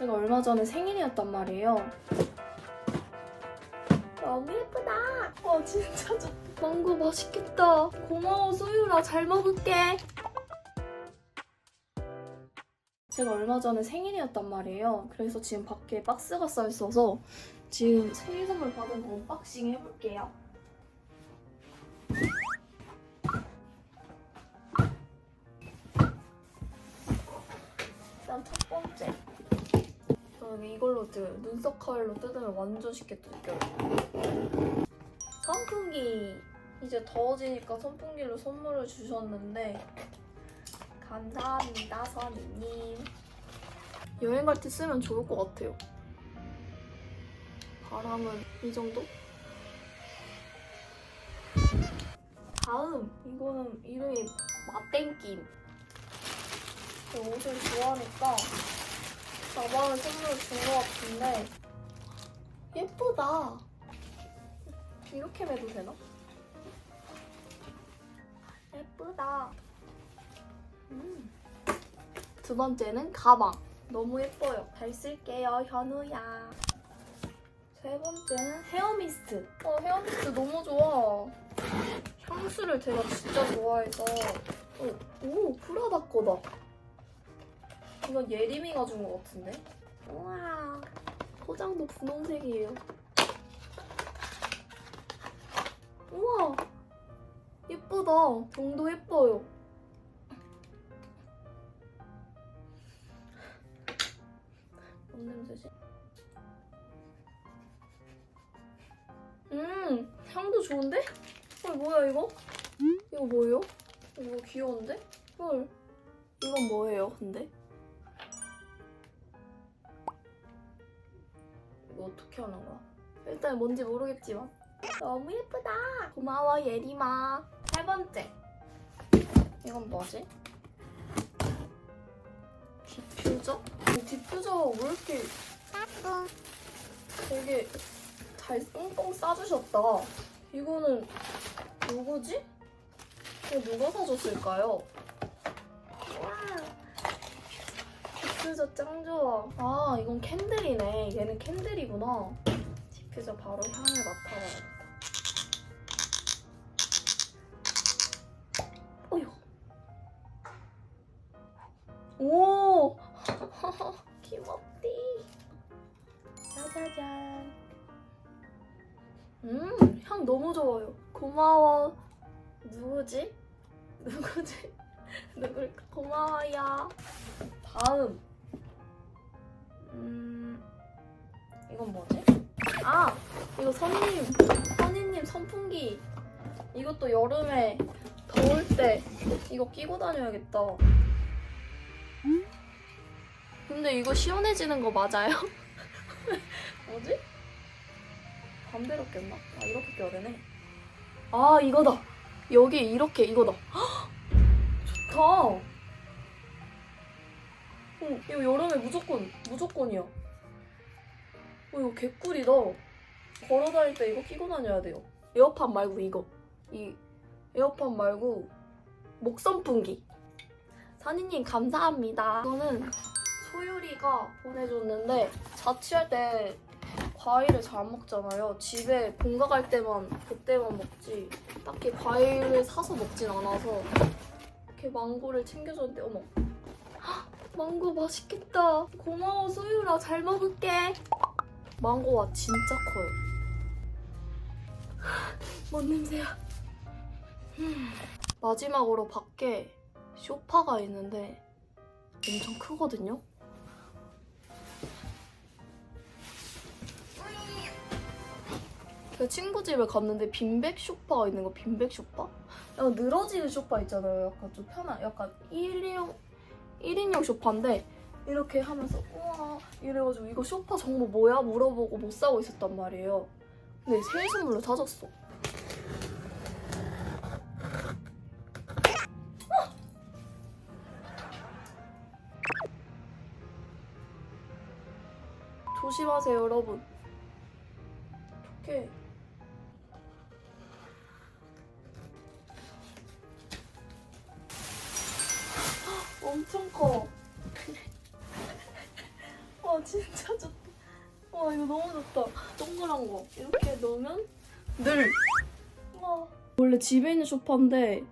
제가 얼마 전에 생일이었단 말이에요. 너무 예쁘다. 와 진짜 좋다. 망고 맛있겠다. 고마워 소유라 잘 먹을게. 제가 얼마 전에 생일이었단 말이에요. 그래서 지금 밖에 박스가 쌓여 있어서 지금 생일 선물 받은 거 언박싱 해볼게요. 저는 이걸로 그 눈썹 컬러 뜯으면 완전 쉽게 뜯겨요. 선풍기. 이제 더워지니까 선풍기를 선물을 주셨는데 감사합니다, 선우님. 여행 갈 때 쓰면 좋을 것 같아요. 바람은 이 정도? 다음 이거는 이름이 맛땡김. 옷을 좋아하니까 가방을 선물로 준것 같은데 예쁘다. 이렇게 매도 되나? 예쁘다. 음. 두 번째는 가방. 너무 예뻐요. 잘 쓸게요, 현우야. 세 번째는 헤어미스트. 어, 헤어미스트 너무 좋아. 향수를 제가 진짜 좋아해서. 어, 오, 프라다 거다. 이건 예림이가 준 것 같은데? 우와. 포장도 분홍색이에요. 우와. 예쁘다. 정도 예뻐요. 뭔 냄새지? 음, 향도 좋은데? 헐, 뭐야, 이거? 이거 뭐예요? 이거 귀여운데? 헐, 이건 뭐예요, 근데? 이거 어떻게 하는 거야? 일단 뭔지 모르겠지만. 너무 예쁘다. 고마워, 예림아. 세 번째. 이건 뭐지? 디퓨저? 이 디퓨저 왜 이렇게 되게 잘 뽕뽕 싸주셨다. 이거는 누구지? 이거 누가 사줬을까요? 디퓨저 짱 좋아. 아, 이건 캔들이네. 얘는 캔들이구나. 디퓨저 바로 향을 맡아봐야겠다. 어휴. 오! 귀엽디. 짜자잔. 음, 향 너무 좋아요. 고마워. 누구지? 누구지? 누굴까? 고마워요. 다음. 음, 이건 뭐지? 아, 이거 선님, 선희님 선풍기. 이것도 여름에 더울 때 이거 끼고 다녀야겠다. 근데 이거 시원해지는 거 맞아요? 뭐지? 반대로 꼈나? 아 이렇게 껴야 되네. 아 이거다. 여기 이렇게 이거다. 헉! 좋다. 응, 이거 여름에 무조건 무조건이야. 어, 이거 개꿀이다. 걸어 다닐 때 이거 끼고 다녀야 돼요. 에어팟 말고 이거. 이 에어팟 말고 목 선풍기. 선희님 감사합니다. 이거는 소율이가 보내줬는데 자취할 때 과일을 잘 안 먹잖아요. 집에 본가 갈 때만 그때만 먹지. 딱히 과일을 사서 먹진 않아서 이렇게 망고를 챙겨줬는데 어머. 헉, 망고 맛있겠다. 고마워 소율아 잘 먹을게. 망고가 진짜 커요. 뭔 냄새야? 음. 마지막으로 밖에 쇼파가 있는데 엄청 크거든요. 그 친구 집에 갔는데 빈백 쇼파가 있는 거 빈백 쇼파? 약간 늘어지는 쇼파 있잖아요. 약간 좀 편한, 약간 1인용 1인용 쇼파인데 이렇게 하면서 우와 이래가지고 이거 쇼파 정보 뭐야 물어보고 못 사고 있었단 말이에요. 근데 생일 선물로 사줬어. 조심하세요, 여러분. 어떡해. 와 이거 너무 좋다. 동그란 거 이렇게 넣으면 늘. 와. 원래 집에 있는 소파인데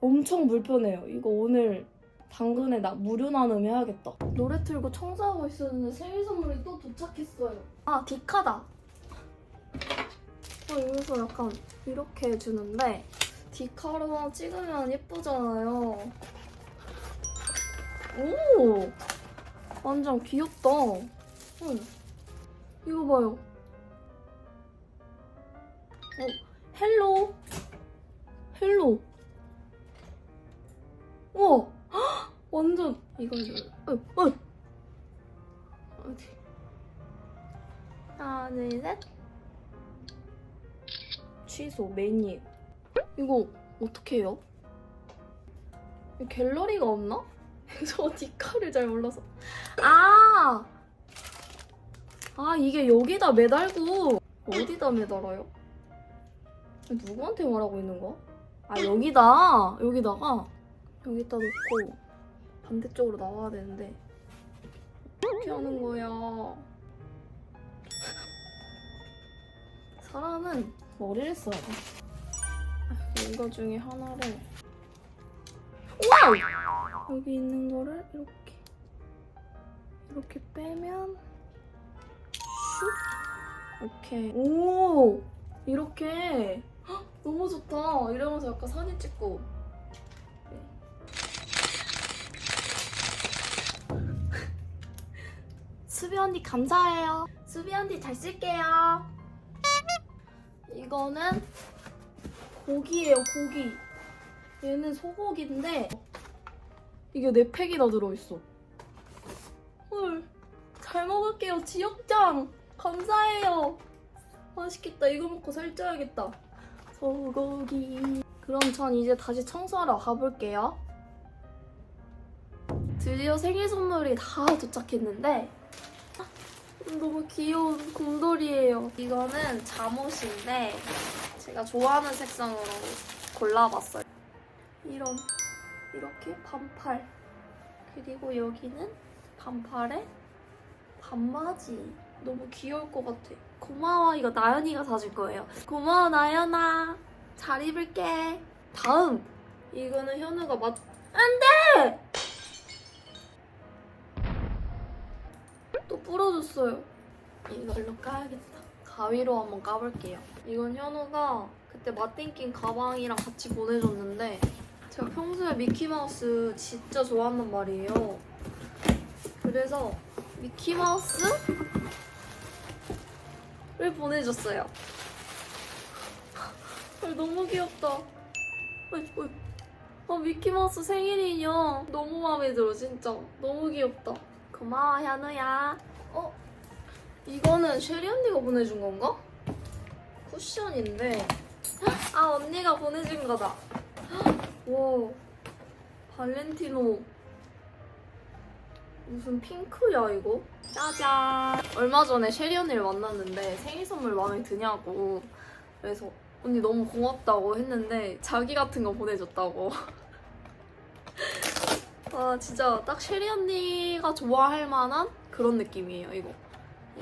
엄청 불편해요. 이거 오늘 당근에 나 무료 나눔 해야겠다. 노래 틀고 청소하고 있었는데 생일 선물이 또 도착했어요. 아 디카다. 어, 여기서 약간 이렇게 해주는데 디카로 찍으면 예쁘잖아요. 오! 완전 귀엽다. 응. 이거 봐요. 어, 헬로. 헬로. 우와! 헉! 완전 이걸 어, 어. 어디? 하나, 둘, 셋. 취소 메뉴. 이거 어떻게 해요? 갤러리가 없나? 저 디카를 잘 몰라서. 아! 아, 이게 여기다 매달고 어디다 매달아요? 누구한테 말하고 있는 거야? 아, 여기다! 여기다가 여기다 놓고 반대쪽으로 나와야 되는데 어떻게 하는 거야? 사람은 머리를 써야 돼. 아, 이거 중에 하나를 와우! 여기 있는 거를 이렇게 이렇게 빼면 슉 오케이 오! 이렇게. 헉, 너무 좋다. 이러면서 약간 사진 찍고. 네. 수비 언니 감사해요. 수비 언니 잘 쓸게요. 이거는 고기예요 고기. 얘는 소고기인데 이게 네 팩이나 들어있어. 헐, 잘 먹을게요. 지역장 감사해요. 맛있겠다. 이거 먹고 살쪄야겠다. 소고기. 그럼 전 이제 다시 청소하러 가볼게요. 드디어 생일 선물이 다 도착했는데 너무 귀여운 곰돌이에요. 이거는 잠옷인데 제가 좋아하는 색상으로 골라봤어요. 이런 이렇게 반팔 그리고 여기는 반팔에 반바지 너무 귀여울 것 같아. 고마워 이거 나연이가 사줄 거예요. 고마워 나연아. 잘 입을게. 다음! 이거는 현우가 맞 안 돼! 또 부러졌어요. 이걸로 까야겠다. 가위로 한번 까볼게요. 이건 현우가 그때 마틴킹 가방이랑 같이 보내줬는데 제가 평소에 미키마우스 진짜 좋아한단 말이에요. 그래서 미키마우스 를 보내줬어요. 헐, 너무 귀엽다. 어이. 아, 미키마우스 생일 인형 너무 마음에 들어 진짜 너무 귀엽다. 고마워 현우야. 어? 이거는 쉐리 언니가 보내준 건가? 쿠션인데 아 언니가 보내준 거다. 와 발렌티노 무슨 핑크야 이거? 짜잔. 얼마 전에 쉐리 언니를 만났는데 생일 선물 마음에 드냐고. 그래서 언니 너무 고맙다고 했는데 자기 같은 거 보내줬다고. 와 진짜 딱 쉐리 언니가 좋아할 만한 그런 느낌이에요 이거.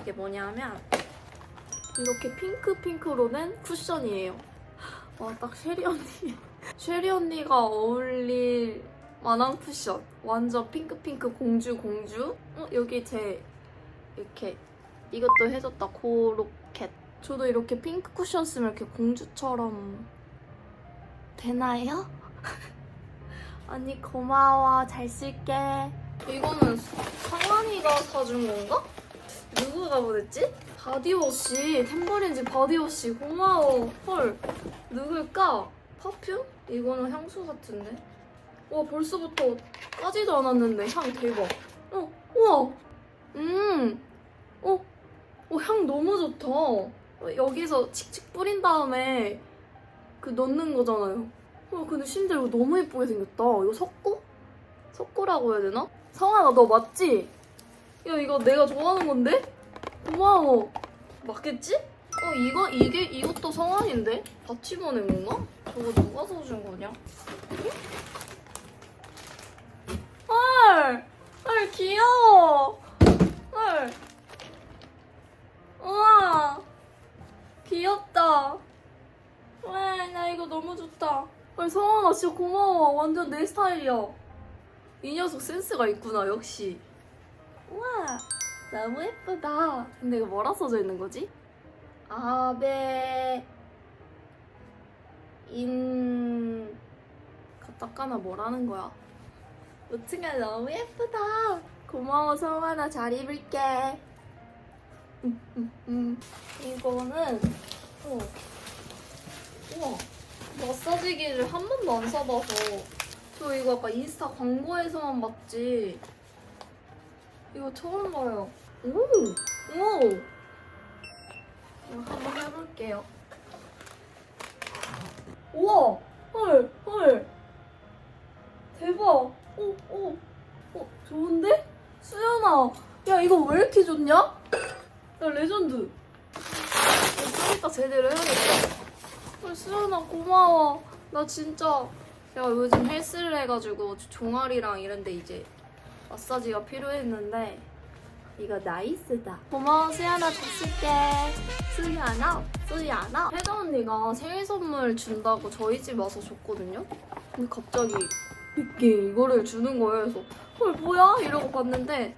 이게 뭐냐면 이렇게 핑크 핑크로 된 쿠션이에요. 와딱 쉐리 언니 쉐리 언니가 어울릴 만한 쿠션. 완전 핑크핑크 공주 공주. 어, 여기 제 이렇게 이것도 해줬다. 고로켓. 저도 이렇게 핑크 쿠션 쓰면 이렇게 공주처럼 되나요? 언니 고마워. 잘 쓸게. 이거는 성환이가 사준 건가? 누구가 보냈지? 바디워시. 템버린즈 바디워시. 고마워. 헐. 누굴까? 퍼퓸? 이거는 향수 같은데? 와 벌써부터 까지도 않았는데 향 대박. 어, 우와. 음. 어, 어, 향 너무 좋다. 어, 여기서 칙칙 뿌린 다음에 그 넣는 거잖아요. 어, 근데 심지어 이거 너무 예쁘게 생겼다. 이거 석고? 석고라고 해야 되나? 성아가 너 맞지? 야 이거 내가 좋아하는 건데? 고마워. 맞겠지? 어 이거 이게 이것도 같이 보낸 건가? 저거 누가 사준 거냐? 헐, 헐 귀여워. 헐 헐. 우와. 귀엽다. 와, 나 이거 너무 좋다. 헐, 성원아, 진짜 고마워. 완전 내 스타일이야. 이 녀석 센스가 있구나, 역시. 우와, 너무 예쁘다. 근데 이거 뭐라 써져 있는 거지? 아베, 인, 가타카나 뭐라는 거야? 우츠가 너무 예쁘다. 고마워, 성환아. 잘 입을게. 음, 음, 음. 이거는, 어. 우와. 마사지기를 한 번도 안 사봐서. 저 이거 약간 인스타 광고에서만 봤지. 이거 처음 봐요. 오! 오! 이거 한번 해볼게요. 우와! 헐! 헐! 대박! 오! 오! 어, 좋은데? 수연아! 야, 이거 왜 이렇게 좋냐? 야, 레전드! 좀 이따 제대로 해야겠다. 헐, 수연아, 고마워. 나 진짜. 제가 요즘 헬스를 해가지고 종아리랑 이런데 이제 마사지가 필요했는데 이거 나이스다. 고마워 수연아 잘 쓸게. 수연아 수연아. 혜자 언니가 생일 선물 준다고 저희 집 와서 줬거든요. 근데 갑자기 이렇게 이거를 주는 거예요. 그래서 헐 뭐야 이러고 봤는데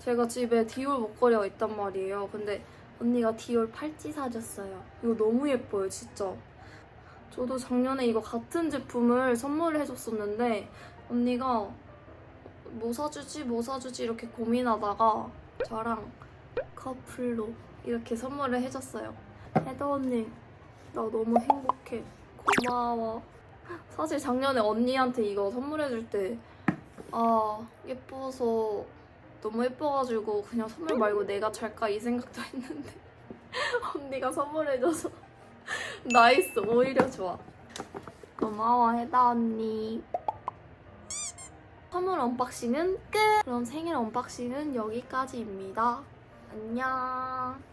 제가 집에 디올 목걸이가 있단 말이에요. 근데 언니가 디올 팔찌 사줬어요. 이거 너무 예뻐요 진짜. 저도 작년에 이거 같은 제품을 선물을 해줬었는데 언니가 뭐 사주지 뭐 사주지 이렇게 고민하다가 저랑 커플로 이렇게 선물을 해줬어요. 혜도 언니 나 너무 행복해. 고마워. 사실 작년에 언니한테 이거 선물해줄 때 아 예뻐서 너무 예뻐가지고 그냥 선물 말고 내가 잘까 이 생각도 했는데 언니가 선물해줘서 나이스 오히려 좋아. 고마워 혜다 언니. 선물 언박싱은 끝! 그럼 생일 언박싱은 여기까지입니다. 안녕.